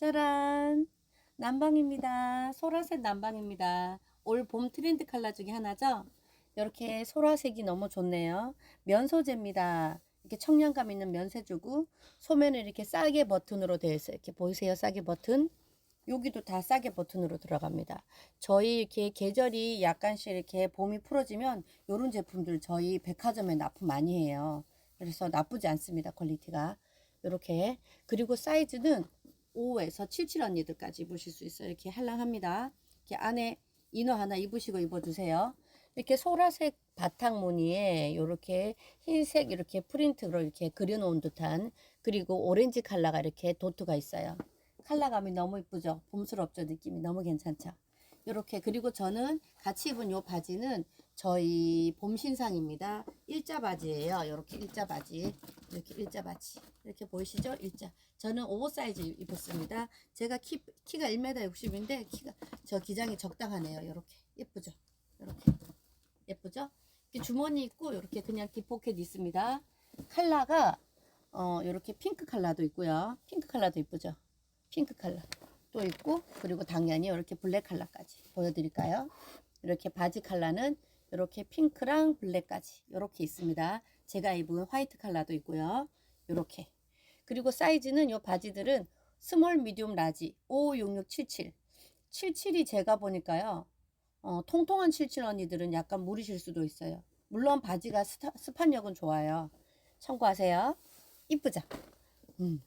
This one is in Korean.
짜란. 남방입니다. 소라색 남방입니다. 올 봄 트렌드 컬러 중에 하나죠? 이렇게 소라색이 너무 좋네요. 면 소재입니다. 이렇게 청량감 있는 면세 주고 소매는 이렇게 싸게 버튼으로 되어 있어요. 이렇게 보이세요? 싸게 버튼? 여기도 다 싸게 버튼으로 들어갑니다. 저희 이렇게 계절이 약간씩 이렇게 봄이 풀어지면 이런 제품들 저희 백화점에 납품 많이 해요. 그래서 나쁘지 않습니다 퀄리티가. 이렇게. 그리고 사이즈는 5에서 77 언니들까지 입으실 수 있어요. 이렇게 할랑합니다. 이렇게 안에 이너 하나 입으시고 입어주세요. 이렇게 소라색 바탕 무늬에 이렇게 흰색 이렇게 프린트로 이렇게 그려놓은 듯한 그리고 오렌지 컬러가 이렇게 도트가 있어요. 컬러감이 너무 이쁘죠? 봄스럽죠? 느낌이 너무 괜찮죠? 이렇게 그리고 저는 같이 입은 요 바지는 저희 봄 신상입니다. 일자 바지예요. 이렇게 일자 바지. 이렇게 일자 바지. 이렇게 보이시죠? 일자. 저는 오버사이즈 입었습니다. 제가 키, 키가 1m 60인데 키가 저 기장이 적당하네요. 이렇게 예쁘죠? 이렇게 예쁘죠? 이렇게 주머니 있고 이렇게 그냥 뒷포켓 있습니다. 컬러가 어 이렇게 핑크 컬러도 있고요. 핑크 컬러도 이쁘죠? 핑크 컬러 또 있고 그리고 당연히 이렇게 블랙 컬러까지 보여드릴까요? 이렇게 바지 컬러는 이렇게 핑크랑 블랙까지 이렇게 있습니다. 제가 입은 화이트 컬러도 있고요. 이렇게 그리고 사이즈는 이 바지들은 스몰, 미디움, 라지 5, 6, 6, 77 77이 제가 보니까요 어, 통통한 77 언니들은 약간 무리실 수도 있어요. 물론 바지가 스타, 스판력은 좋아요. 참고하세요. 이쁘죠? 음.